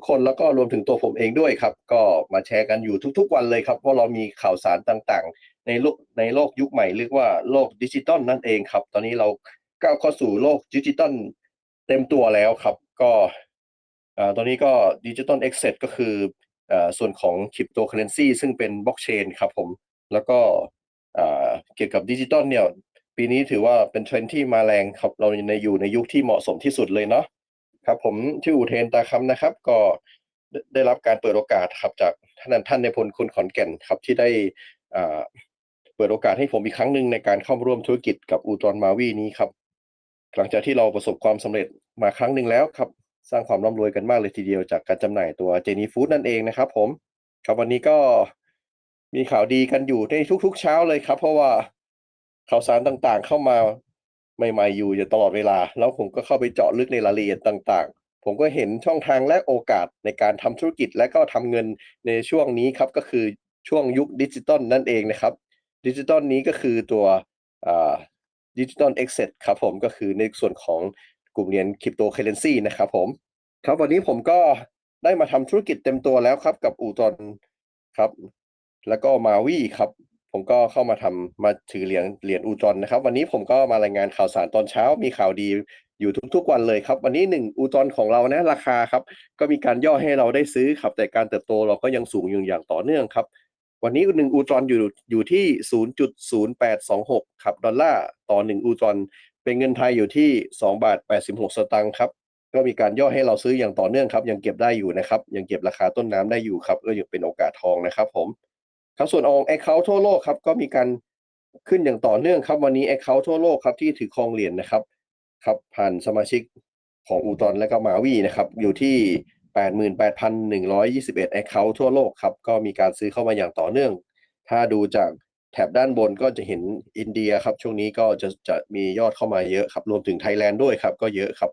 ทุกคนแล้วก็รวมถึงตัวผมเองด้วยครับ ก็มาแชร์กันอยู่ทุกๆวันเลยครับเพราเรามีข่าวสารต่างๆ ในโลกในโลกยุคใหม่เรียกว่าโลกดิจิตอลนั่นเองครับ ตอนนี้เราก้าวเข้าสู่โลกดิจิตอลเต็มตัวแล้วครับ ก็ตอนนี้ก็ดิจิตอลเอ็กเซก็คืออส่วนของคริปโตเคอเรนซีซึ่งเป็นบล็อกเชนครับผม แล้วก็เกี่ยวกับดิจิตอลเนี่ย ปีนี้ถือว่าเป็นเทรนด์ที่มาแรงครับ เราในอยู่ในยุคที่เหมาะสมที่สุดเลยเนาะ ครับผมชื่ออุเทนตาคำนะครับ ก็ได้รับการเปิดโอกาสครับจากท่านท่านในพลคุณขอนแก่นครับที่ได้เปิดโอกาสให้ผมอีกครั้งหนึ่งในการเข้าร่วมธุรกิจกับอูตรอนมาวีนี้ครับ หลังจากที่เราประสบความสำเร็จมาครั้งหนึ่งแล้วครับ สร้างความร่ำรวยกันมากเลยทีเดียวจากการจำหน่ายตัวเจนี่ฟู้ดนั่นเองนะครับ ผมครับวันนี้ก็มีข่าวดีกันอยู่ในทุกๆเช้าเลยครับ เพราะว่าข่าวสารต่างๆ เข้ามา ใหม่ๆอยู่อยู่ตลอดเวลา แล้วผมก็เข้าไปเจาะลึกในรายละเอียดต่าง ๆ ผมก็เห็นช่องทางและโอกาสในการทำธุรกิจและก็ทำเงินในช่วงนี้ครับก็คือช่วงยุคดิจิตอลนั่นเองนะครับดิจิตอลนี้ก็คือตัวดิจิตอลเอ็กเซครับผมก็คือในส่วนของกลุ่มเหรียญคริปโตเคเรนซีนะครับผมครับวันนี้ผมก็ได้มาทำธุรกิจเต็มตัวแล้วครับกับอูตอนครับ แล้วก็มาวีครับ ผมก็เข้ามาทำมาถือเหรียญเหรียญอูตอนนะครับ วันนี้ผมก็มารายงานข่าวสารตอนเช้ามีข่าวดีอยู่ทุกๆวันเลยครับ วันนี้หนึ่งอูตอนของเรานะราคาครับ ก็มีการย่อให้เราได้ซื้อครับแต่การเติบโตเราก็ยังสูงอยู่อย่างต่อเนื่องครับ วันนี้หนึ่งอูตรอนอยู่อยู่ที่ 0.0826 ครับดอลลาร์ต่อหนึ่งอูตรอนเป็นเงินไทยอยู่ที่2บาท86 สตางค์ครับก็มีการย่อให้เราซื้ออย่างต่อเนื่องครับ ยังเก็บได้อยู่นะครับ ยังเก็บราคาต้นน้ำได้อยู่ครับก็ยังเป็นโอกาสทองนะครับผม ครับส่วนองแอคเคาท์ทั่วโลกครับก็มีการขึ้นอย่างต่อเนื่องครับ วันนี้แอคเคาท์ทั่วโลกครับที่ถือครองเหรียญนะครับครับผ่านสมาชิกของอูตอนและก็มาวีนะครับอยู่ที่ 88,121 Account ทั่วโลกครับก็มีการซื้อเข้ามาอย่างต่อเนื่อง ถ้าดูจากแถบด้านบนก็จะเห็นอินเดียครับช่วงนี้ก็จะจะมียอดเข้ามาเยอะครับรวมถึงไทยแลนด์ด้วยครับก็เยอะครับ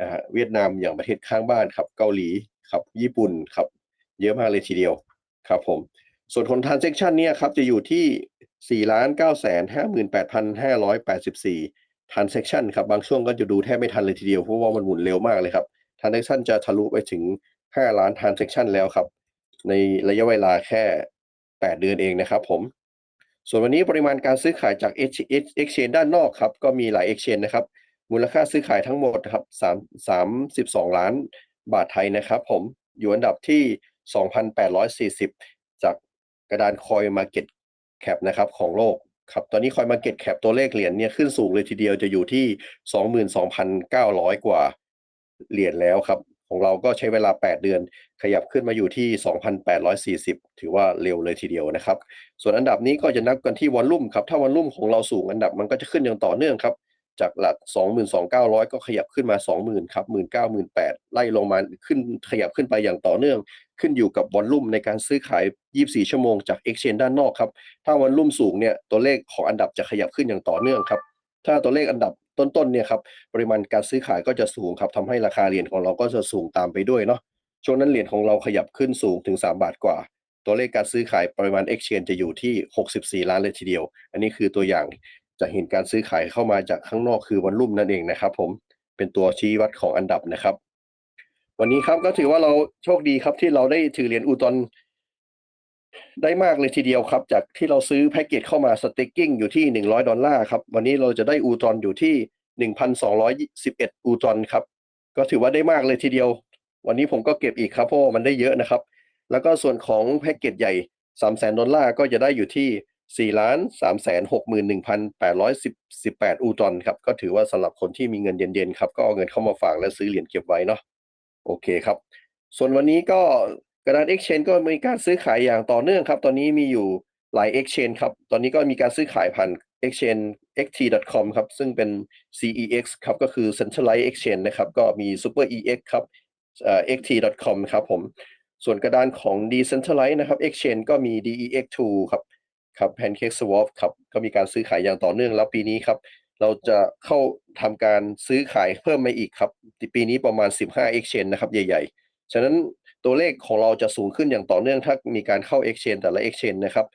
นะฮะเวียดนามอย่างประเทศข้างบ้านครับเกาหลีครับญี่ปุ่นครับเยอะมากเลยทีเดียวครับผม ส่วนของ transaction เนี่ยครับจะอยู่ที่ 4 9 5 8 5 8 4 transaction ครับบางช่วงก็จะดูแทบไม่ทันเลยทีเดียวเพราะว่ามันหมุนเร็วมากเลยครับ transaction จะทะลุไปถึง 5 ล้าน transaction แล้วครับ ในระยะเวลาแค่ 8 เดือนเองนะครับผม ส่วนวันนี้ปริมาณการซื้อขายจาก exchange ด้านนอกครับ ก็มีหลาย exchange นะครับ มูลค่าซื้อขายทั้งหมดครับ3 32 ล้านบาทไทยนะครับผมอยู่อันดับที่ 2,840 กระดานคอย Market Cap นะครับของโลกครับตอนนี้คอย Market Cap ตัวเลขเหรียญเนี่ยขึ้นสูงเลยทีเดียวจะอยู่ที่ 22,900 กว่าเหรียญแล้วครับ ของเราก็ใช้เวลา 8 เดือน ขยับขึ้นมาอยู่ที่ 2,840 ถือว่าเร็วเลยทีเดียวนะครับ ส่วนอันดับนี้ก็จะนับกันที่วอลลุ่มครับ ถ้าวอลลุ่มของเราสูงอันดับมันก็จะขึ้นอย่างต่อเนื่องครับ จากหลัก 22,900 ก็ขยับขึ้นมา 20,000 ครับ 19,000 18,000ไล่ลงมาขึ้นขยับขึ้นไปอย่างต่อเนื่อง ขึ้นอยู่กับวอลลุ่มในการซื้อขาย 24 ชั่วโมงจาก Exchange ด้านนอกครับ ถ้าวอลลุ่มสูงเนี่ยตัวเลขของอันดับจะขยับขึ้นอย่างต่อเนื่องครับ ถ้าตัวเลขอันดับต้นๆเนี่ยครับปริมาณการซื้อขายก็จะสูงครับทำให้ราคาเหรียญของเราก็จะสูงตามไปด้วยเนาะช่วงนั้นเหรียญของเราขยับขึ้นสูงถึง 3 บาทกว่า ตัวเลขการซื้อขายปริมาณ exchange จะอยู่ที่ 64 ล้านเลยทีเดียว อันนี้คือตัวอย่าง จะเห็นการซื้อขายเข้ามาจากข้างนอกคือวันรุ่มนั่นเองนะครับ ผมเป็นตัวชี้วัดของอันดับนะครับ วันนี้ครับก็ถือว่าเราโชคดีครับที่เราได้ถือเหรียญอูตอนได้มากเลยทีเดียวครับ จากที่เราซื้อแพ็กเกจเข้ามาสเต็กกิ้งอยู่ที่ 100 ดอลลาร์ครับ วันนี้เราจะได้อูตรอนอยู่ที่ 1,211 อูตอนครับ ก็ถือว่าได้มากเลยทีเดียว วันนี้ผมก็เก็บอีกครับเพราะมันได้เยอะนะครับ แล้วก็ส่วนของแพ็กเกจใหญ่ 300,000 ดอลลาร์ก็จะได้อยู่ที่ 4 3 6 1 8 1 8 อูตรอนครับ ก็ถือว่าสำหรับคนที่มีเงินเย็นๆครับ ก็เอาเงินเข้ามาฝากและซื้อเหรียญเก็บไว้เนาะโอเคครับ ส่วนวันนี้ก็กระดาน Exchange ก็มีการซื้อขายอย่างต่อเนื่องครับ ตอนนี้มีอยู่หลาย Exchange ครับ ตอนนี้ก็มีการซื้อขายผ่าน Exchange xt.com ครับ ซึ่งเป็น CEX ครับ ก็คือ Centralized Exchange นะครับ ก็มี Super EX ครับเอ่อ xt.com ครับผม ส่วนกระดานของ Decentralized นะครับ Exchange ก็มี DEX2 ครับ ครับ Pancake Swap ครับก็มีการซื้อขายอย่างต่อเนื่องแล้วปีนี้ครับ เราจะเข้าทำการซื้อขายเพิ่มมาอีกครับปีนี้ประมาณ 15 Exchange นะครับ ใหญ่ ๆ ฉะนั้นตัวเลขของเราจะสูงขึ้นอย่างต่อเนื่องถ้ามีการเข้า Exchange แต่ละ Exchange นะครับ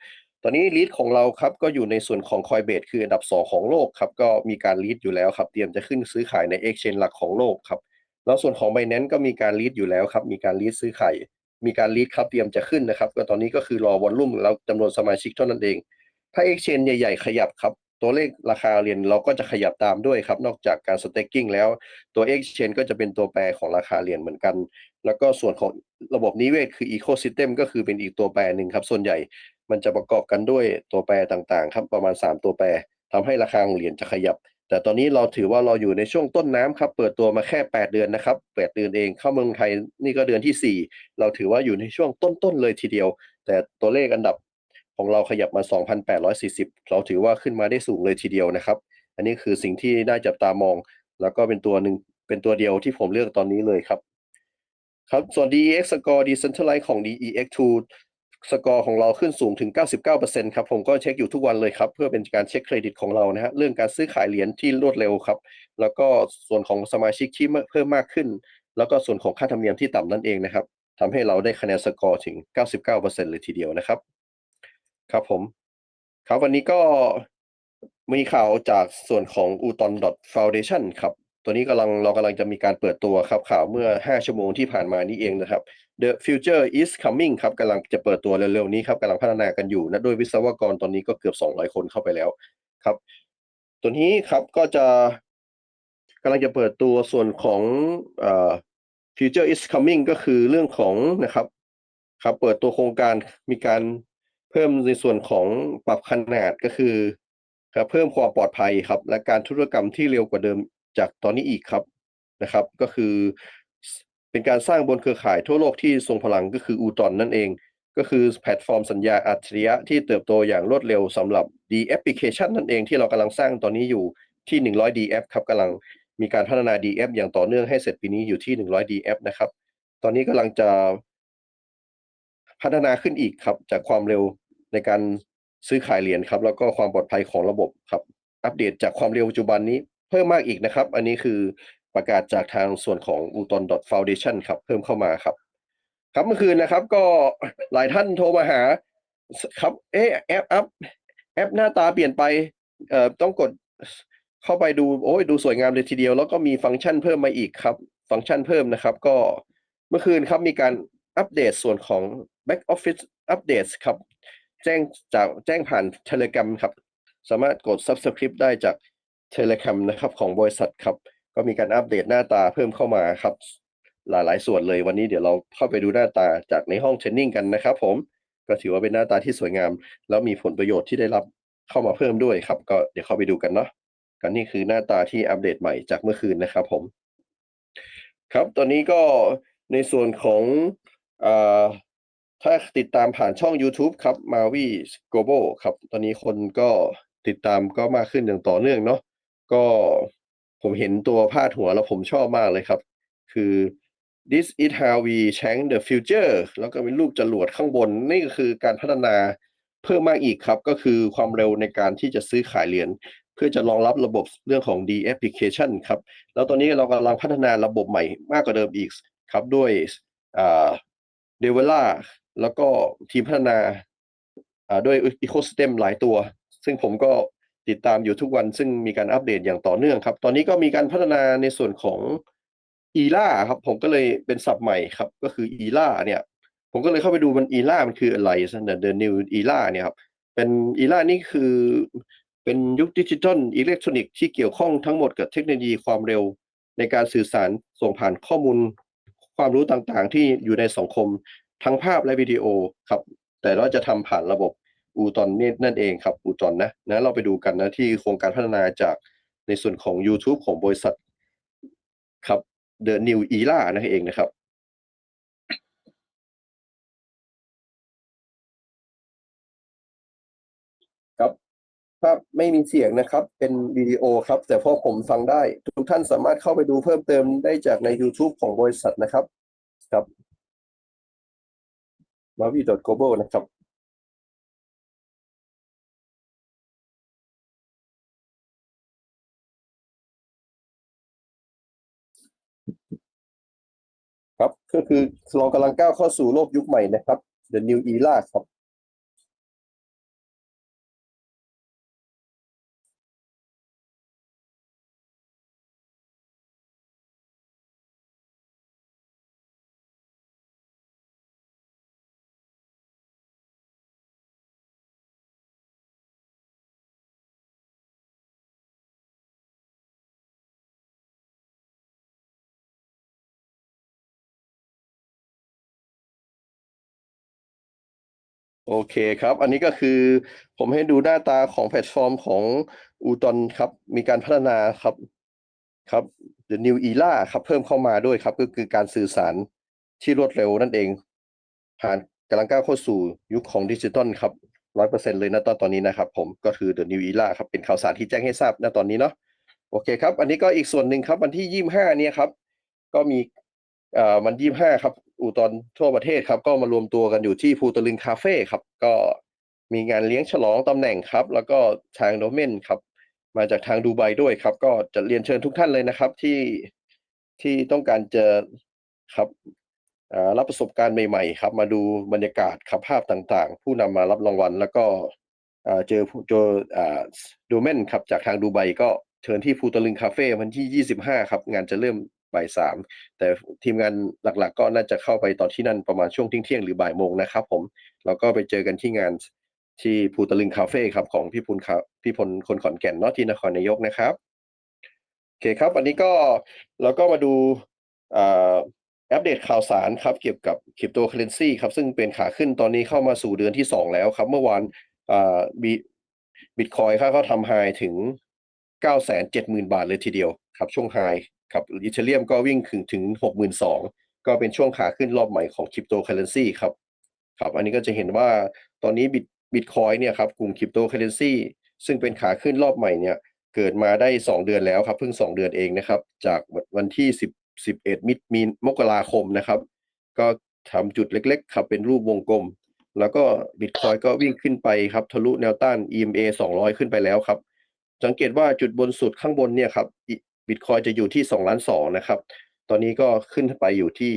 ตอนนี้ลีดของเราครับก็อยู่ในส่วนของ Coinbase คืออันดับ 2 ของโลกครับก็มีการลีดอยู่แล้วครับ เตรียมจะขึ้นซื้อขายใน Exchange หลักของโลกครับแล้วส่วนของ Binance ก็มีการลีดอยู่แล้วครับมีการลีดซื้อขาย มีการลีดครับเตรียมจะขึ้นนะครับ ก็ตอนนี้ก็คือรอวอลลุ่มแล้วจำนวนสมาชิกเท่านั้นเอง ถ้า Exchange ใหญ่ๆ ขยับครับ ตัวเลขราคาเหรียญเราก็จะขยับตามด้วยครับ นอกจากการ staking แล้วตัว Exchange ก็จะเป็นตัวแปรของราคาเหรียญเหมือนกัน แล้วก็ส่วนของระบบนิเวศคือ Ecosystem ก็คือเป็นอีกตัวแปรหนึ่งครับ ส่วนใหญ่มันจะประกอบกันด้วยตัวแปรต่างๆ ครับประมาณ 3 ตัวแปรทำให้ราคาของเหรียญจะขยับ แต่ตอนนี้เราถือว่าเราอยู่ในช่วงต้นน้ำครับ เปิดตัวมาแค่ 8 เดือนนะครับ 8 เดือนเองเข้าเมืองไทยนี่ก็เดือนที่ 4 เราถือว่าอยู่ในช่วงต้นๆเลยทีเดียว แต่ตัวเลขอันดับของเราขยับมา 2,840 เราถือว่าขึ้นมาได้สูงเลยทีเดียวนะครับ อันนี้คือสิ่งที่น่าจับตามอง แล้วก็เป็นตัวหนึ่งเป็นตัวเดียวที่ผมเลือกตอนนี้เลยครับ ครับ ส่วน DEX score decentralized ของ DEX2 สกอร์ของเราขึ้นสูงถึง 99%ครับ ผมก็เช็คอยู่ทุกวันเลยครับ เพื่อเป็นการเช็คเครดิตของเรานะฮะเรื่องการซื้อขายเหรียญที่รวดเร็วครับ แล้วก็ส่วนของสมาชิกที่เพิ่มมากขึ้น แล้วก็ส่วนของค่าธรรมเนียมที่ต่ำนั่นเองนะครับทำให้เราได้คะแนนสกอร์ถึง 99%เลยทีเดียวนะครับ ครับผม ครับวันนี้ก็มีข่าวจากส่วนของ Uton Foundation ครับ ตัวนี้กำลังเรากำลังจะมีการเปิดตัวครับข่าวเมื่อ 5 ชั่วโมงที่ผ่านมานี้เองนะครับ The future is coming ครับกำลังจะเปิดตัวเร็วๆนี้ครับกำลังพัฒนากันอยู่นะโดยวิศวกรตอนนี้ก็เกือบ 200 คนเข้าไปแล้วครับ ตัวนี้ครับก็จะกำลังจะเปิดตัวส่วนของเอ่อ future is coming ก็คือเรื่องของนะครับครับเปิดตัวโครงการมีการเพิ่มในส่วนของปรับขนาดก็คือครับเพิ่มความปลอดภัยครับ และการธุรกรรมที่เร็วกว่าเดิม จากตอนนี้อีกครับนะครับ ก็คือเป็นการสร้างบนเครือข่ายทั่วโลกที่ทรงพลังก็คืออูตอนนั่นเอง ก็คือแพลตฟอร์มสัญญาอัจฉริยะที่เติบโตอย่างรวดเร็วสำหรับ D application นั่นเองที่เรากำลังสร้างตอนนี้อยู่ที่ 100 DF ครับกำลังมีการพัฒนา DF อย่างต่อเนื่องให้เสร็จปีนี้อยู่ที่ 100 DF นะครับ ตอนนี้กำลังจะพัฒนาขึ้นอีกครับ จากความเร็วในการซื้อขายเหรียญครับ แล้วก็ความปลอดภัยของระบบครับ อัปเดตจากความเร็วปัจจุบันนี้ เพิ่มมากอีกนะครับ อันนี้คือประกาศจากทางส่วนของ Uton Foundation ครับ เพิ่มเข้ามาครับ ครับเมื่อคืนนะครับ ก็หลายท่านโทรมาหา ครับ เอ๊ะแอปแอปแอปหน้าตาเปลี่ยนไปเอ่อต้องกดเข้าไปดูโอ้ยดูสวยงามเลยทีเดียว แล้วก็มีฟังก์ชันเพิ่มมาอีกครับ ฟังก์ชันเพิ่มนะครับ ก็เมื่อคืนครับมีการอัปเดตส่วนของ Back Office Updates ครับ แจ้งจากแจ้งผ่าน Telegram ครับ สามารถกด Subscribe ได้จาก Telegram นะครับของบริษัทครับ ก็มีการอัปเดตหน้าตาเพิ่มเข้ามาครับ หลายๆ ส่วนเลยวันนี้เดี๋ยวเราเข้าไปดูหน้าตาจากในห้องเทรนนิ่งกันนะครับ ผมก็ถือว่าเป็นหน้าตาที่สวยงาม แล้วมีผลประโยชน์ที่ได้รับเข้ามาเพิ่มด้วยครับ ก็เดี๋ยวเข้าไปดูกันเนาะกันนี่คือหน้าตาที่อัปเดตใหม่จากเมื่อคืนนะครับ ผม ครับตอนนี้ก็ในส่วนของอ่าถ้าติดตามผ่านช่อง YouTube ครับ Mavi Global ครับ ตอนนี้คนก็ติดตามก็มากขึ้นอย่างต่อเนื่องเนาะ ก็ผมเห็นตัวพาดหัวแล้วผมชอบมากเลยครับ คือ this is how we change the future แล้วก็เป็นรูปจรวดข้างบน นี่ก็คือการพัฒนาเพิ่มมากอีกครับ ก็คือความเร็วในการที่จะซื้อขายเหรียญเพื่อจะรองรับระบบเรื่องของ D application ครับ แล้วตอนนี้เรากำลังพัฒนาระบบใหม่มากกว่าเดิมอีกครับด้วยเดเวล่าแล้วก็ทีมพัฒนาอ่าด้วย Ecosystem หลายตัว ซึ่งผมก็ ติดตามอยู่ทุกวันซึ่งมีการอัปเดตอย่างต่อเนื่องครับ ตอนนี้ก็มีการพัฒนาในส่วนของ e l a ครับ ผมก็เลยเป็นศัพท์ใหม่ครับ ก็คือ e l a เนี่ย ผมก็เลยเข้าไปดูมัน e l a มันคืออะไร The New e l a เนี่ยครับ เป็น e l a นี่คือเป็นยุคดิจิทัลอิเล็กทรอนิกส์ที่เกี่ยวข้องทั้งหมดกับเทคโนโลยีความเร็ว ในการสื่อสารส่งผ่านข้อมูล ความรู้ต่างๆ ที่อยู่ในสังคมทั้งภาพและวิดีโอครับ แต่เราจะทำผ่านระบบ อูตอนนี่นั่นเองครับอูตอนนะนะเราไปดูกันนะที่โครงการพัฒนาจากในส่วนของ YouTube ของบริษัทครับ The New Era นั่นเองนะครับครับภาพไม่มีเสียงนะครับ เป็นวิดีโอครับ แต่พอผมฟังได้ ทุกท่านสามารถเข้าไปดูเพิ่มเติมได้จากใน YouTube ของบริษัทนะครับ ครับ mavi.global นะครับ ครับก็คือเรากำลังก้าวเข้าสู่โลกยุคใหม่นะครับ The New Era ครับ โอเคครับ อันนี้ก็คือผมให้ดูหน้าตาของแพลตฟอร์มของอูตอนครับ มีการพัฒนาครับครับ The New Era ครับเพิ่มเข้ามาด้วยครับ ก็คือการสื่อสารที่รวดเร็วนั่นเอง ผ่านกำลังก้าวเข้าสู่ยุคของดิจิตอลครับร้อยเปอร์เซ็นเลยนะตอนตอนนี้นะครับ ผมก็คือ The New Era ครับเป็นข่าวสารที่แจ้งให้ทราบณตอนนี้เนาะโอเคครับ อันนี้ก็อีกส่วนหนึ่งครับ วันที่ยี่ห้าเนี่ยครับ ก็มีเอ่อวันยี่ห้าครับ อูตอนทั่วประเทศครับ ก็มารวมตัวกันอยู่ที่ภูตะลึงคาเฟ่ครับ ก็มีงานเลี้ยงฉลองตำแหน่งครับ แล้วก็ทางโดเมนครับ มาจากทางดูไบด้วยครับ ก็จะเรียนเชิญทุกท่านเลยนะครับ ที่ที่ต้องการจะครับรับประสบการณ์ใหม่ๆ ครับ มาดูบรรยากาศครับภาพต่างๆ ผู้นำมารับรางวัล แล้วก็เจอเจอโดเมนครับจากทางดูไบก็เชิญที่ภูตะลึงคาเฟ่วันที่ 25 ครับ งานจะเริ่ม บ่ายสามแต่ทีมงานหลักๆ ก็น่าจะเข้าไปตอนที่นั่นประมาณช่วงเที่ยงหรือบ่ายโมงนะครับผมแล้วก็ไปเจอกันที่งานที่ภูตะลึงคาเฟ่ครับของพี่พลคาพี่พลคนขอนแก่นเนาะที่นครนายกนะครับโอเคครับวันนี้ก็เราก็มาดูอัปเดตข่าวสารครับเกี่ยวกับคริปโตเคอเรนซีครับซึ่งเป็นขาขึ้นตอนนี้เข้ามาสู่เดือนที่ 2 แล้วครับ เมื่อวานบีบิตคอยเขาทำไฮถึง 970,000 บาทเลยทีเดียวครับช่วงไฮ ครับอีเทเรียมก็วิ่งถึงถึง62,000ก็เป็นช่วงขาขึ้นรอบใหม่ของคริปโตเคอเรนซีครับครับ อันนี้ก็จะเห็นว่าตอนนี้บิตบิตคอยเนี่ยครับกลุ่มคริปโตเคอเรนซีซึ่งเป็นขาขึ้นรอบใหม่เนี่ยเกิดมาได้ 2 เดือนแล้วครับเพิ่ง 2 เดือนเองนะครับ จากวันที่ 10 11 มิมีมกราคมนะครับ ก็ทำจุดเล็กๆครับเป็นรูปวงกลม แล้วก็บิตคอยก็วิ่งขึ้นไปครับทะลุแนวต้าน EMA 200 ขึ้นไปแล้วครับ สังเกตว่าจุดบนสุดข้างบนเนี่ยครับ บิตคอยจะอยู่ที่2ล้าน2นะครับ ตอนนี้ก็ขึ้นไปอยู่ที่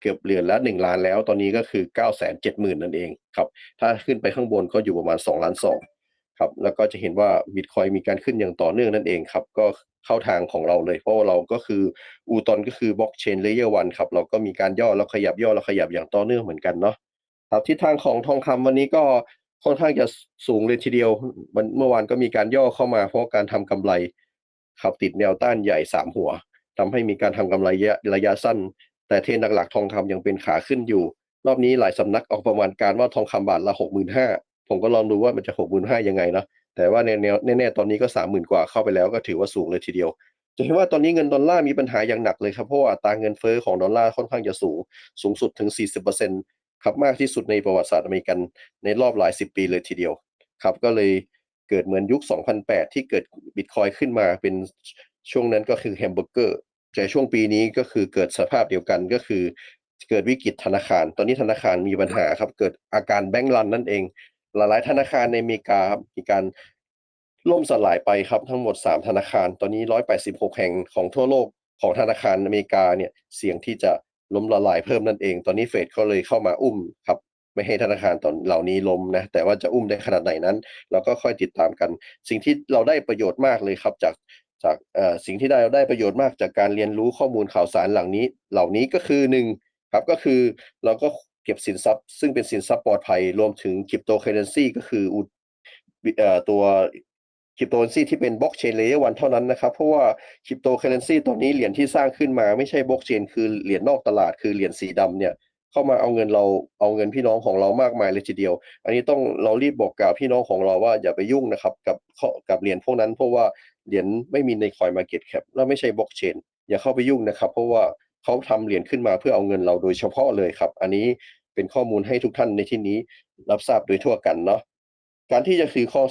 เกือบเหรียญละ1ล้านแล้ว ตอนนี้ก็คือ970,000นั่นเองครับ ถ้าขึ้นไปข้างบนก็อยู่ประมาณ2ล้าน2ครับ แล้วก็จะเห็นว่าบิตคอยมีการขึ้นอย่างต่อเนื่องนั่นเองครับ ก็เข้าทางของเราเลย เพราะว่าเราก็คืออูตอนก็คือบล็อกเชนเลเยอร์วันครับ เราก็มีการย่อแล้วขยับย่อแล้วขยับอย่างต่อเนื่องเหมือนกันเนาะ ครับทิศทางของทองคำวันนี้ก็ค่อนข้างจะสูงเลยทีเดียววันเมื่อวานก็มีการย่อเข้ามาเพราะการทำกำไร ขับติดแนวต้านใหญ่สามหัวทำให้มีการทำกำไรระยะสั้น แต่เทรนหลักๆทองคำยังเป็นขาขึ้นอยู่ รอบนี้หลายสำนักออกประมาณการว่าทองคำบาทละหกหมื่นห้าผมก็ลองดูว่ามันจะหกหมื่นห้ายังไงเนาะแต่ว่าในแนวแน่ๆตอนนี้ก็สามหมื่นกว่าเข้าไปแล้วก็ถือว่าสูงเลยทีเดียวจะเห็นว่าตอนนี้เงินดอลลาร์มีปัญหาอย่างหนักเลยครับเพราะว่าอัตราเงินเฟ้อของดอลลาร์ค่อนข้างจะสูง สูงสุดถึง 40%ครับมากที่สุดในประวัติศาสตร์อเมริกันในรอบหลายสิบปีเลยทีเดียวครับก็เลย เกิดเหมือนยุค 2008 ที่เกิดบิตคอยขึ้นมาเป็นช่วงนั้นก็คือแฮมเบอร์เกอร์แต่ช่วงปีนี้ก็คือเกิดสภาพเดียวกันก็คือ เกิดวิกฤตธนาคาร ตอนนี้ธนาคารมีปัญหาครับ เกิดอาการแบงก์รันนั่นเอง หลายๆธนาคารในอเมริกามีการล่มสลายไปครับทั้งหมด 3 ธนาคาร ตอนนี้ 186 แห่งของทั่วโลกของธนาคารอเมริกาเนี่ยเสี่ยงที่จะล้มละลายเพิ่มนั่นเอง ตอนนี้เฟดก็เลยเข้ามาอุ้มครับ ไม่ให้ธนาคารตอนเหล่านี้ล้มนะแต่ว่าจะอุ้มได้ขนาดไหนนั้น เราก็ค่อยติดตามกัน สิ่งที่เราได้ประโยชน์มากเลยครับจากจากสิ่งที่ได้เราได้ประโยชน์มากจากการเรียนรู้ข้อมูลข่าวสารเหล่านี้ เหล่านี้ก็คือหนึ่งครับก็คือเราก็เก็บสินทรัพย์ ซึ่งเป็นสินทรัพย์ปลอดภัยรวมถึงคริปโตเคอเรนซีก็คืออุเอ่อตัวคริปโตเคอเรนซีที่เป็นบล็อกเชนเลเยอร์วันเท่านั้นนะครับ เพราะว่าคริปโตเคอเรนซีตอนนี้เหรียญที่สร้างขึ้นมาไม่ใช่บล็อกเชนคือเหรียญนอกตลาดคือเหรียญสีดำเนี่ย เข้ามาเอาเงินเราเอาเงินพี่น้องของเรามากมายเลยทีเดียว อันนี้ต้องเรารีบบอกกล่าวพี่น้องของเราว่าอย่าไปยุ่งนะครับกับกับเหรียญพวกนั้นเพราะว่าเหรียญไม่มีในคอยมาเก็ตแคปและไม่ใช่บล็อกเชนอย่าเข้าไปยุ่งนะครับ เพราะว่าเขาทำเหรียญขึ้นมาเพื่อเอาเงินเราโดยเฉพาะเลยครับ อันนี้เป็นข้อมูลให้ทุกท่านในที่นี้รับทราบโดยทั่วกันเนาะการที่จะถือครอง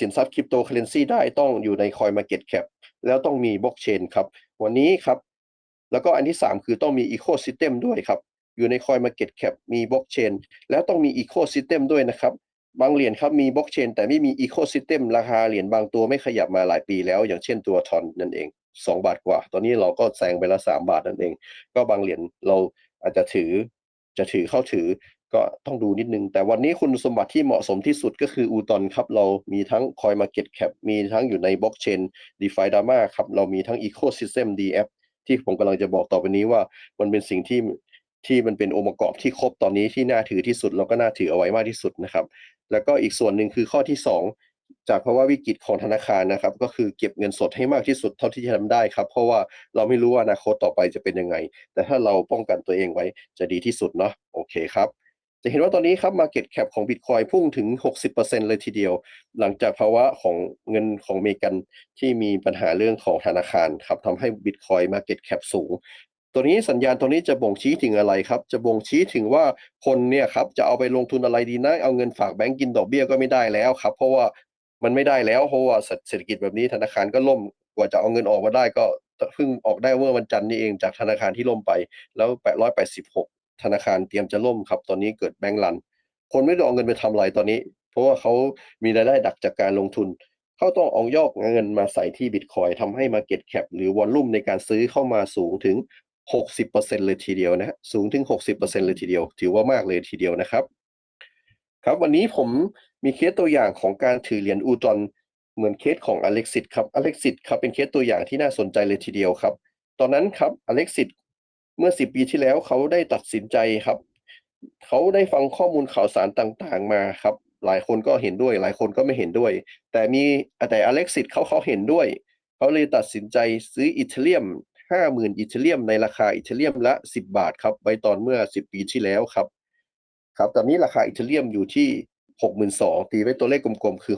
สินทรัพย์คริปโตเคอเรนซีได้ต้องอยู่ในคอยมาเก็ตแคปแล้วต้องมีบล็อกเชนครับ วันนี้ครับ แล้วก็อันที่ 3 คือต้องมีอีโคซิสเต็มด้วยครับ อยู่ในคอยมาเก็ตแคปมีบล็อกเชนแล้วต้องมีอีโคซิสเต็มด้วยนะครับ บางเหรียญครับมีบล็อกเชนแต่ไม่มีอีโคซิสเต็มราคาเหรียญบางตัวไม่ขยับมาหลายปีแล้ว อย่างเช่นตัวทอนนั่นเอง 2 บาทกว่า ตอนนี้เราก็แซงไปละ3บาทนั่นเอง ก็บางเหรียญเราอาจจะถือจะถือเข้าถือก็ต้องดูนิดนึง แต่วันนี้คุณสมบัติที่เหมาะสมที่สุดก็คืออูตอนครับ เรามีทั้ง Coin Market Cap มีทั้งอยู่ในบล็อกเชน DeFi Dama ครับ เรามีทั้ง Ecosystem DF ที่ผมกำลังจะบอกต่อไปนี้ว่ามันเป็นสิ่งที่ ที่มันเป็นองค์ประกอบที่ครบตอนนี้ที่น่าถือที่สุดแล้วก็น่าถือเอาไว้มากที่สุดนะครับ แล้วก็อีกส่วนหนึ่งคือข้อที่ 2 จากภาวะวิกฤตของธนาคารนะครับ ก็คือเก็บเงินสดให้มากที่สุดเท่าที่จะทำได้ครับ เพราะว่าเราไม่รู้ว่าอนาคตต่อไปจะเป็นยังไง แต่ถ้าเราป้องกันตัวเองไว้จะดีที่สุดเนาะโอเคครับจะเห็นว่าตอนนี้ครับ Market Cap ของ Bitcoin พุ่งถึง 60%เลยทีเดียว หลังจากภาวะของเงินของเมกันที่มีปัญหาเรื่องของธนาคารครับทำให้ Bitcoin Market Cap สูง ตัวนี้สัญญาณตัวนี้จะบ่งชี้ถึงอะไรครับ จะบ่งชี้ถึงว่าคนเนี่ยครับจะเอาไปลงทุนอะไรดีนะเอาเงินฝากแบงก์กินดอกเบี้ยก็ไม่ได้แล้วครับ เพราะว่ามันไม่ได้แล้วเพราะว่าเศรษฐกิจแบบนี้ธนาคารก็ล่มกว่าจะเอาเงินออกมาได้ก็เพิ่งออกได้เมื่อวันจันทร์นี้เองจากธนาคารที่ล่มไป แล้ว 886 ธนาคารเตรียมจะล่มครับ ตอนนี้เกิดแบงก์รัน คนไม่ได้เอาเงินไปทำอะไรตอนนี้ เพราะว่าเขามีรายได้ดักจากการลงทุนเขาต้องเอายอกเงินมาใส่ที่บิตคอยทำให้ Market Cap หรือวอลลุ่มในการซื้อเข้ามาสูงถึง 60%เลยทีเดียวนะฮะสูงถึง 60%เลยทีเดียว ถือว่ามากเลยทีเดียวนะครับ ครับวันนี้ผมมีเคสตัวอย่างของการถือเหรียญอูตอนเหมือนเคสของอเล็กซิสครับอเล็กซิสครับเป็นเคสตัวอย่างที่น่าสนใจเลยทีเดียวครับ ตอนนั้นครับอเล็กซิสเมื่อ 10 ปีที่แล้วเขาได้ตัดสินใจครับ เขาได้ฟังข้อมูลข่าวสารต่างๆมาครับ หลายคนก็เห็นด้วย หลายคนก็ไม่เห็นด้วย แต่มีแต่อเล็กซิสเขาเขาเห็นด้วย เขาเลยตัดสินใจซื้ออิตาเลียม 50,000 อิตาเลียมในราคาอิตาเลียมละ 10 บาทครับไว้ตอนเมื่อ 10 ปีที่แล้วครับ ครับ ตอนนี้ราคาอิตาเลียมอยู่ที่ 62,000ตีไว้ตัวเลขกลมๆ คือ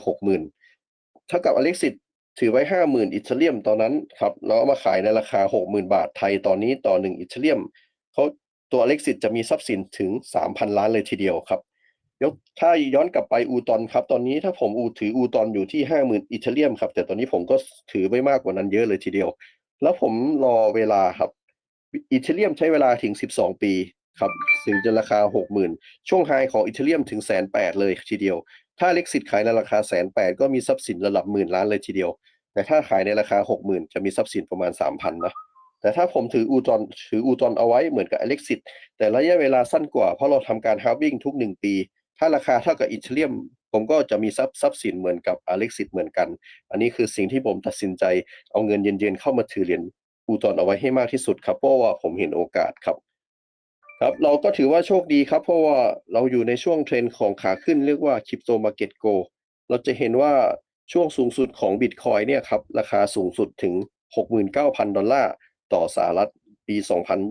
60,000 เท่ากับอเล็กซิสถือไว้ 50,000 อิตาเลียมตอนนั้นครับแล้วเอามาขายในราคา 60,000 บาทไทยตอนนี้ต่อ 1 อิตาเลียมเขาตัวอเล็กซิสจะมีทรัพย์สินถึง 3,000 ล้านเลยทีเดียวครับยกถ้าย้อนกลับไปอูตอนครับ ตอนนี้ถ้าผมอูถืออูตอนอยู่ที่50,000อิตาเลียมครับ แต่ตอนนี้ผมก็ถือไว้มากกว่านั้นเยอะเลยทีเดียว แล้วผมรอเวลาครับ อิตาเลียมใช้เวลาถึง 12 ปีครับถึงจะราคา 60,000 ช่วงไฮของอิตาเลียมถึงแสนแปดเลยทีเดียว ถ้าเล็กซิตขายในราคาแสนแปดก็มีทรัพย์สินระดับหมื่นล้านเลยทีเดียว แต่ถ้าขายในราคา 60,000 จะมีทรัพย์สินประมาณ 3,000นะแต่ถ้าผมถืออูตอนถืออูตอนเอาไว้เหมือนกับอเล็กซิตแต่ระยะเวลาสั้นกว่าเพราะเราทำการฮาวิ่งทุก 1 ปี ถ้าราคาเท่ากับอิตาเลียม ผมก็จะมีทรัพย์ทรัพย์สินเหมือนกับอเล็กซิตเหมือนกัน อันนี้คือสิ่งที่ผมตัดสินใจเอาเงินเย็นๆเข้ามาถือเหรียญอูตอนเอาไว้ให้มากที่สุดครับ เพราะว่าผมเห็นโอกาสครับ ครับเราก็ถือว่าโชคดีครับ เพราะว่าเราอยู่ในช่วงเทรนด์ของขาขึ้นเรียกว่า Crypto Market Go เราจะเห็นว่าช่วงสูงสุดของ Bitcoin เนี่ยครับราคาสูงสุดถึง 69,000 ดอลลาร์ต่อสหรัฐ ปี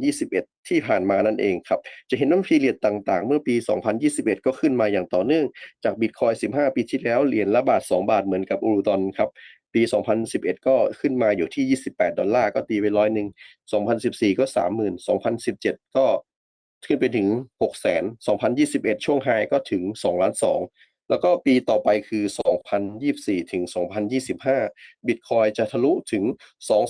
2021 ที่ผ่านมานั่นเองครับ จะเห็นว่าพีเรียดต่างๆ เมื่อปี 2021 ก็ขึ้นมาอย่างต่อเนื่อง จาก Bitcoin 15 ปีที่แล้วเหรียญละบาท 2 บาทเหมือนกับอูรุตอนครับ ปี 2011 ก็ขึ้นมาอยู่ที่ 28 ดอลลาร์ก็ตีไปร้อยหนึ่ง 2014 ก็ 30,000 2017 ก็ขึ้นไปถึง 600,000 2021 ช่วงไฮก็ถึง 2 ล้าน 2 แล้วก็ปีต่อไปคือ 2 2024 ถึง 2025 Bitcoin จะทะลุถึง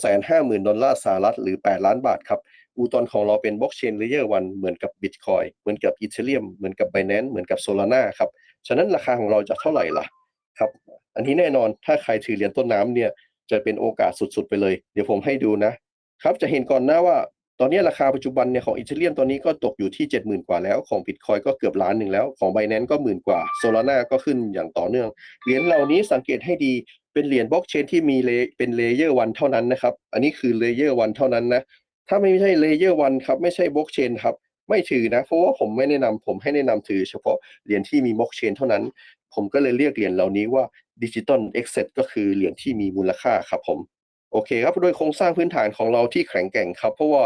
250,000 ดอลลาร์สหรัฐหรือ 8 ล้านบาทครับอูตอนของเราเป็นบล็อกเชนเลเยอร์วันเหมือนกับ Bitcoin เหมือนกับ Ethereum เหมือนกับ Binance เหมือนกับ Solana ครับ ฉะนั้นราคาของเราจะเท่าไหร่ล่ะครับ อันนี้แน่นอนถ้าใครถือเหรียญต้นน้ำเนี่ยจะเป็นโอกาสสุดๆไปเลย เดี๋ยวผมให้ดูนะ ครับจะเห็นก่อนหน้าว่า ตอนนี้ราคาปัจจุบันเนี่ยของอีเทเรียมตอนนี้ก็ตกอยู่ที่ 70,000 กว่าแล้ว ของบิตคอยก็เกือบล้านหนึ่งแล้ว ของ b บ n a n c e ก็หมื่นกว่าโซลาร่าก็ขึ้นอย่างต่อเนื่อง เหรียญเหล่านี้สังเกตให้ดีเป็นเหรียญบล็อกเชนที่มีเลเป็นเลเยอร์วันเท่านั้นนะครับ อันนี้คือเลเยอร์วันเท่านั้นนะ ถ้าไม่ใช่เลเยอร์วันครับไม่ใช่บล็อกเชนครับไม่ถือนะ เพราะว่าผมไม่แนะนำผมให้แนะนำถือเฉพาะเหรียญที่มีบล็อกเชนเท่านั้น ผมก็เลยเรียกเหรียญเหล่านี้ว่าดิจิตอลเอ็กเซก็คือเหรียญที่มีมูลค่าครับผมโอเคครับโดยโครงสร้างพื้นฐานของเราที่แข็งแกร่งครับ เพราะว่า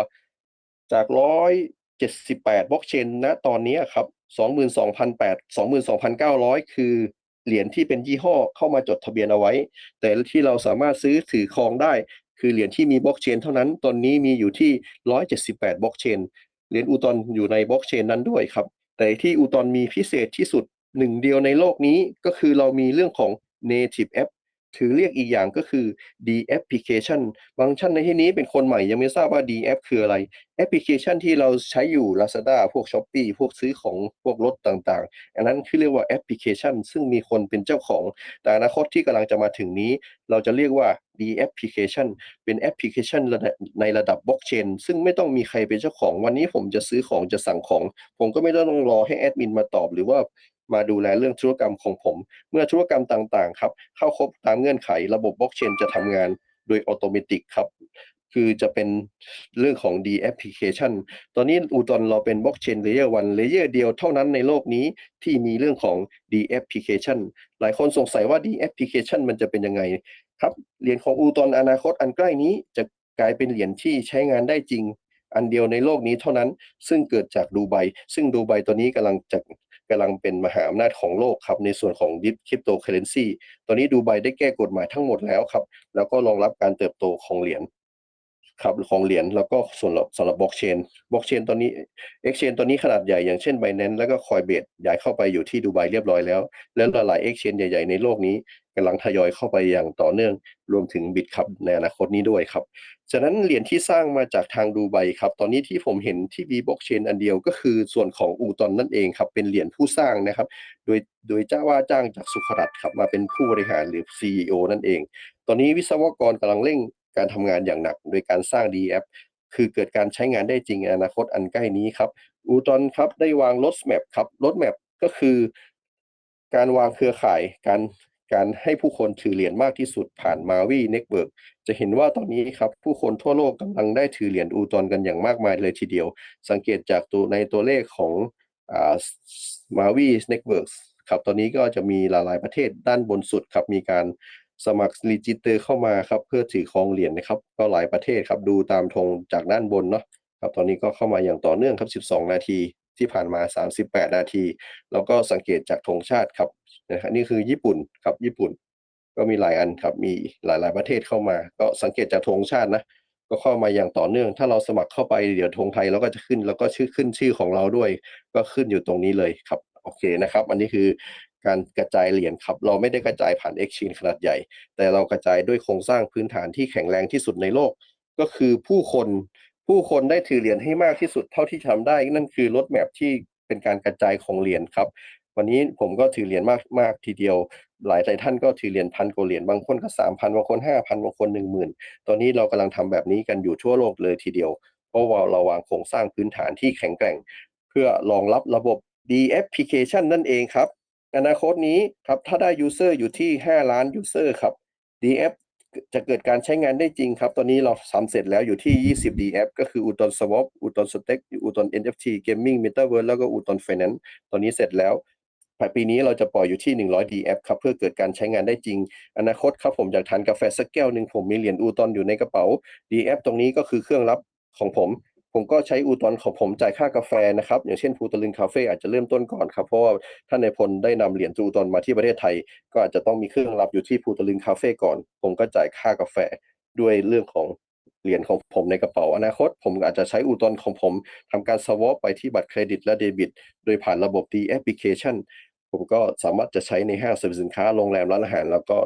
จากร้อยเจ็ดสิบแปดบล็อกเชนนะตอนนี้ครับสองหมื่นสองพันแปดสองหมื่นสองพันเก้าร้อยคือเหรียญที่เป็นยี่ห้อเข้ามาจดทะเบียนเอาไว้ แต่ที่เราสามารถซื้อถือครองได้ คือเหรียญที่มีบล็อกเชนเท่านั้น ตอนนี้มีอยู่ที่ร้อยเจ็ดสิบแปดบล็อกเชนเหรียญอูตอนอยู่ในบล็อกเชนนั้นด้วยครับ แต่ที่อูตอนมีพิเศษที่สุดหนึ่งเดียวในโลกนี้ก็คือเรามีเรื่องของ native app ถือเรียกอีกอย่างก็คือ D application บางท่านในที่นี้เป็นคนใหม่ยังไม่ทราบว่า D app คืออะไร แอปพลิเคชันที่เราใช้อยู่ Lazada พวก Shopee พวกซื้อของพวกรถต่างๆ อันนั้นคือเรียกว่าแอปพลิเคชัน ซึ่งมีคนเป็นเจ้าของ แต่อนาคตที่กำลังจะมาถึงนี้ เราจะเรียกว่า D application เป็นแอปพลิเคชันในระดับบล็อกเชนซึ่งไม่ต้องมีใครเป็นเจ้าของ วันนี้ผมจะซื้อของจะสั่งของ ผมก็ไม่ต้องรอให้แอดมินมาตอบหรือว่า มาดูแลเรื่องธุรกรรมของผม เมื่อธุรกรรมต่างๆครับเข้าครบตามเงื่อนไขระบบบล็อกเชนจะทำงานโดยอัตโนมัติครับคือจะเป็นเรื่องของ D application ตอนนี้อูตอนเราเป็นบล็อกเชนเลเยอร์วันเลเยอร์เดียวเท่านั้นในโลกนี้ที่มีเรื่องของ D application หลายคนสงสัยว่า D application มันจะเป็นยังไงครับ เหรียญของอูตอนอนาคตอันใกล้นี้จะกลายเป็นเหรียญที่ใช้งานได้จริง อันเดียวในโลกนี้เท่านั้น ซึ่งเกิดจากดูไบซึ่งดูไบตัวนี้กำลังจะ กำลังเป็นมหาอำนาจของโลกครับในส่วนของดิฟคริปโตเคอเรนซีตอนนี้ดูไบได้แก้กฎหมายทั้งหมดแล้วครับ แล้วก็รองรับการเติบโตของเหรียญ ครับของเหรียญแล้วก็ส่วนสำหรับบล็อกเชนบล็อกเชนตอนนี้ Exchange ตอนนี้ขนาดใหญ่อย่างเช่น Binance แล้วก็ Coinbase ย้ายเข้าไปอยู่ที่ดูไบเรียบร้อยแล้ว แล้วหลายๆ Exchange ใหญ่ ๆ ในโลกนี้กำลังทยอยเข้าไปอย่างต่อเนื่องรวมถึงบิตครับในอนาคตนี้ด้วยครับ ฉะนั้นเหรียญที่สร้างมาจากทางดูไบครับ ตอนนี้ที่ผมเห็นที่มีบล็อกเชนอันเดียวก็คือส่วนของอูตอนนั่นเองครับ เป็นเหรียญผู้สร้างนะครับ โดยโดยเจ้าว่าจ้างจากสุขรัตครับมาเป็นผู้บริหารหรือ CEO นั่นเอง ตอนนี้วิศวกรกำลังเร่ง การทำงานอย่างหนัก โดยการสร้าง DF คือเกิดการใช้งานได้จริงในอนาคตอันใกล้นี้ครับอูตอนครับได้วางรถแมพครับรถแมพก็คือ การวางเครือข่ายการการให้ผู้คนถือเหรียญมากที่สุดผ่านมาวีเน็ตเวิร์กจะเห็นว่าตอนนี้ครับ ผู้คนทั่วโลกกำลังได้ถือเหรียญอูตอนกันอย่างมากมายเลยทีเดียว สังเกตจากตัวในตัวเลขของอ่ามาวีเน็ตเวิร์กครับตอนนี้ก็จะมีหลายๆประเทศด้านบนสุดครับมีการ สมัครรีจิสเตอร์เข้ามาครับเพื่อถือครองเหรียญนะครับ ก็หลายประเทศครับดูตามธงจากด้านบนเนาะครับตอนนี้ก็เข้ามาอย่างต่อเนื่องครับ 12 นาทีที่ผ่านมา 38 นาที แล้วก็สังเกตจากธงชาติครับนะครับนี่คือญี่ปุ่นครับญี่ปุ่น ก็มีหลายอันครับมีหลาย ๆ ประเทศเข้ามา ก็สังเกตจากธงชาตินะก็เข้ามาอย่างต่อเนื่อง ถ้าเราสมัครเข้าไปเดี๋ยวธงไทยเราก็จะขึ้น แล้วก็ชื่อขึ้นชื่อของเราด้วย ก็ขึ้นอยู่ตรงนี้เลยครับ โอเคนะครับ อันนี้คือ การกระจายเหรียญครับ เราไม่ได้กระจายผ่าน Exchange ขนาดใหญ่ แต่เรากระจายด้วยโครงสร้างพื้นฐานที่แข็งแรงที่สุดในโลก ก็คือผู้คนผู้คนได้ถือเหรียญให้มากที่สุดเท่าที่ทำได้ นั่นคือรถแมพที่เป็นการกระจายของเหรียญครับ วันนี้ผมก็ถือเหรียญมากมากทีเดียว หลายหลายท่านก็ถือเหรียญพันกว่าเหรียญบางคนก็สามพันบางคนห้าพันบางคนหนึ่งหมื่นตอนนี้เรากำลังทำแบบนี้กันอยู่ทั่วโลกเลยทีเดียว เพราะว่าเราวางโครงสร้างพื้นฐานที่แข็งแกร่ง เพื่อรองรับระบบ DApplication นั่นเองครับ อนาคตนี้ครับถ้าได้ user อร์อยู่ที่ 5 ล้าน user ครับ DF จะเกิดการใช้งานได้จริงครับ ตอนนี้เราทำเสร็จแล้วอยู่ที่ 20 DF ก็คือ Uton Swap Uton Stake Uton NFT Gaming Metaverse แล้วก็ Uton Finance ตอนนี้เสร็จแล้วภายปีนี้เราจะปล่อยอยู่ที่ 100 DF ครับ เพื่อเกิดการใช้งานได้จริง อนาคตครับผมอยากทานกาแฟสักแก้วหนึ่งผมมีเหรียญอูตอนอยู่ในกระเป๋า DF ตรงนี้ก็คือเครื่องรับของผม ผมก็ใช้อูตอนของผมจ่ายค่ากาแฟนะครับ อย่างเช่นภูตะลึงคาเฟ่อาจจะเริ่มต้นก่อนครับเพราะว่าท่านในพลได้นำเหรียญอูตอนมาที่ประเทศไทย ก็อาจจะต้องมีเครื่องรับอยู่ที่ภูตะลึงคาเฟ่ก่อน ผมก็จ่ายค่ากาแฟด้วยเรื่องของเหรียญของผมในกระเป๋าอนาคต ผมอาจจะใช้อูตอนของผมทำการสวอปไปที่บัตรเครดิตและเดบิต โดยผ่านระบบ D application ผมก็สามารถจะใช้ในห้างสรรพสินค้าโรงแรมร้านอาหาร แล้วก็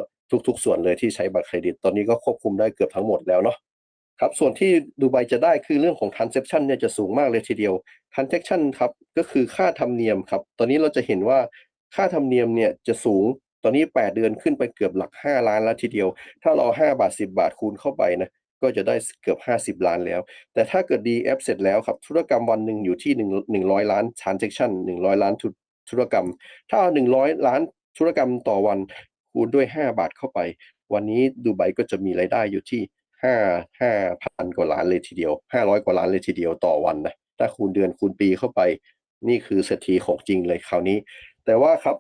ทุก ๆ ส่วนเลยที่ใช้บัตรเครดิต ตอนนี้ก็ควบคุมได้เกือบทั้งหมดแล้วเนาะ ครับส่วนที่ดูไบจะได้คือเรื่องของ transaction เนี่ยจะสูงมากเลยทีเดียว transaction ครับก็คือค่าธรรมเนียมครับตอนนี้เราจะเห็นว่าค่าธรรมเนียมเนี่ยจะสูงตอนนี้ 8 เดือนขึ้นไปเกือบหลัก 5 ล้านแล้วทีเดียว ถ้าเรา 5 บาท 10 บาทคูณเข้าไปนะก็จะได้เกือบ 50 ล้านแล้ว แต่ถ้าเกิด DF เสร็จแล้วครับธุรกรรมวันหนึ่งอยู่ที่ 1 100 ล้าน transaction 100 ล้านธุธุรกรรม ถ้าเอา100 ล้านธุรกรรมต่อวันคูณด้วย 5 บาทเข้าไป วันนี้ดูไบก็จะมีรายได้อยู่ที่ ห้าห้าพันกว่าล้านเลยทีเดียวห้าร้อยกว่าล้านเลยทีเดียวต่อวันนะถ้าคูณเดือนคูณปีเข้าไป นี่คือเศรษฐีของจริงเลยคราวนี้ แต่ว่าครับ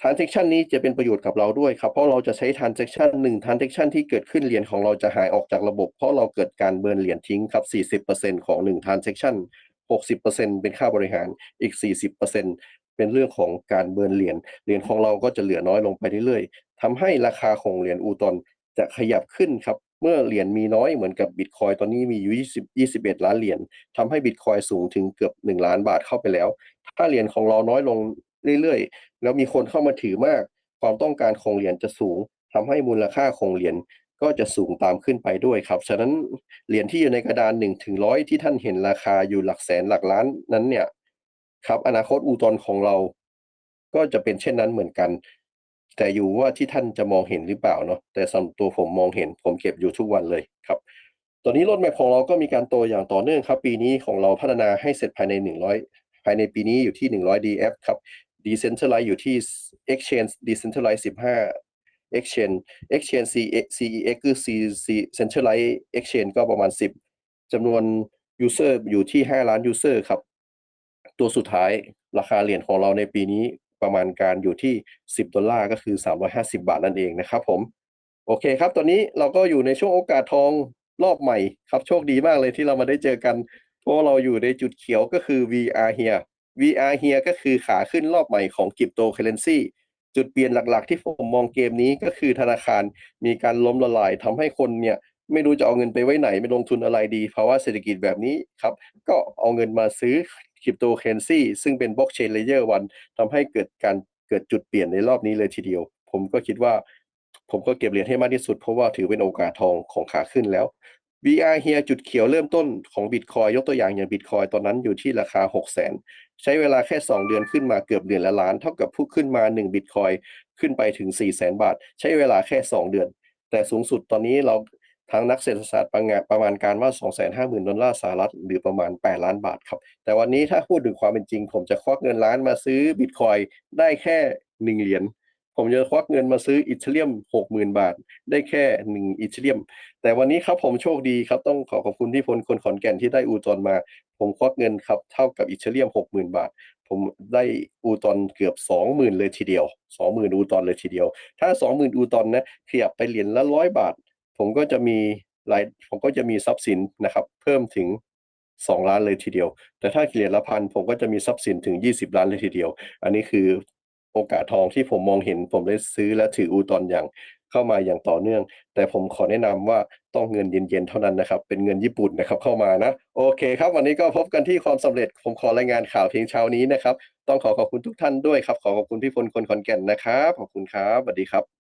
transaction นี้จะเป็นประโยชน์กับเราด้วยครับ เพราะเราจะใช้ transaction หนึ่ง transaction ที่เกิดขึ้นเหรียญของเราจะหายออกจากระบบ เพราะเราเกิดการเบิร์นเหรียญทิ้งครับ 40%ของหนึ่ง transaction 60%เป็นค่าบริหารอีก 40%เป็นเรื่องของการเบิร์นเหรียญเหรียญของเราก็จะเหลือน้อยลงไปเรื่อยๆทำให้ราคาของเหรียญอูตอน จะขยับขึ้นครับเมื่อเหรียญมีน้อยเหมือนกับบิตคอยตอนนี้มีอยู่ 20 21 ล้านเหรียญทำให้บิตคอยสูงถึงเกือบ 1 ล้านบาทเข้าไปแล้ว ถ้าเหรียญของเราน้อยลงเรื่อยๆ แล้วมีคนเข้ามาถือมาก ความต้องการของเหรียญจะสูงทำให้มูลค่าของเหรียญก็จะสูงตามขึ้นไปด้วยครับ ฉะนั้นเหรียญที่อยู่ในกระดาน1ถึง100ที่ท่านเห็นราคาอยู่หลักแสนหลักล้านนั้นเนี่ยครับอนาคตอูตอนของเรา ก็จะเป็นเช่นนั้นเหมือนกัน แต่อยู่ว่าที่ท่านจะมองเห็นหรือเปล่าเนาะแต่สำหรับตัวผมมองเห็นผมเก็บอยู่ทุกวันเลยครับตอนนี้รถแมพของเราก็มีการโตอย่างต่อเนื่องครับ ปีนี้ของเราพัฒนาให้เสร็จภายใน 100 ภายในปีนี้อยู่ที่ 100 DF ครับ Decentralize อยู่ที่ Exchange Decentralize 15 Exchange Exchange CEX คือ C C Centralize Exchange ก็ประมาณ 10จำนวน User อยู่ที่ 5 ล้าน User ครับ ตัวสุดท้ายราคาเหรียญของเราในปีนี้ ประมาณการอยู่ที่ 10 ดอลลาร์ก็คือ 350 บาทนั่นเองนะครับผม โอเคครับ ตอนนี้เราก็อยู่ในช่วงโอกาสทองรอบใหม่ครับ โชคดีมากเลยที่เรามาได้เจอกัน เพราะเราอยู่ในจุดเขียวก็คือ VR here VR here ก็คือขาขึ้นรอบใหม่ของ Cryptocurrency จุดเปลี่ยนหลักๆ ที่ผมมองเกมนี้ก็คือธนาคารมีการล้มละลายทำให้คนเนี่ยไม่รู้จะเอาเงินไปไว้ไหนไม่ลงทุนอะไรดีภาวะเศรษฐกิจแบบนี้ครับ ก็เอาเงินมาซื้อ คริปโตเคเรนซีซึ่งเป็นบล็อกเชนเลเยอร์วันทำให้เกิดการเกิดจุดเปลี่ยนในรอบนี้เลยทีเดียว ผมก็คิดว่า ผมก็เก็บเหรียญให้มากที่สุด เพราะว่าถือเป็นโอกาสทองของขาขึ้นแล้ว VR เฮียจุดเขียวเริ่มต้นของบิตคอยยกตัวอย่างอย่างบิตคอยตอนนั้นอยู่ที่ราคา 6 0 0 0 0 0 ใช้เวลาแค่ 2 เดือนขึ้นมาเกือบเดือนละล้าน เท่ากับพุ่งขึ้นมา 1 บิตคอยขึ้นไปถึง 4 0 0 0 0 0 บาท ใช้เวลาแค่ 2 เดือน แต่สูงสุดตอนนี้เรา ทางนักเศรษฐศาสตร์ประมาณประมาณการว่า 250,000 ดอลลาร์สหรัฐ หรือประมาณ 8 ล้านบาทครับ แต่วันนี้ถ้าพูดถึงความเป็นจริง ผมจะควักเงินล้านมาซื้อบิตคอยได้แค่ 1 เหรียญ ผมจะควักเงินมาซื้ออีเทเรียม 60,000 บาท ได้แค่ 1อีเทเรียม แต่วันนี้ครับผมโชคดีครับ ต้องขอขอบคุณพี่พลคนขอนแก่นที่ได้อูตอนมา ผมควักเงินครับเท่ากับอีเทเรียม 60,000 บาทผมได้อูตอนเกือบ 20,000 เลยทีเดียว 20,000 อูตอนเลยทีเดียว ถ้า 20,000 อูตอนนะขยับไปเหรียญละ 100 บาท ผมก็จะมีรายผมก็จะมีทรัพย์สินนะครับ เพิ่มถึง 2 ล้านเลยทีเดียว แต่ถ้าเหรียละพันผมก็จะมีทรัพย์สินถึง 20 ล้านเลยทีเดียว อันนี้คือโอกาสทองที่ผมมองเห็น ผมได้ซื้อและถืออูตอนอย่างเข้ามาอย่างต่อเนื่อง แต่ผมขอแนะนำว่าต้องเงินเย็นๆเท่านั้นนะครับ เป็นเงินญี่ปุ่นนะครับเข้ามานะ โอเคครับ วันนี้ก็พบกันที่ความสำเร็จ ผมขอรายงานข่าวเพียงเช้านี้นะครับ ต้องขอขอบคุณทุกท่านด้วยครับ ขอขอบคุณพี่พลคนขอนแก่นนะครับ ขอบคุณครับ สวัสดีครับ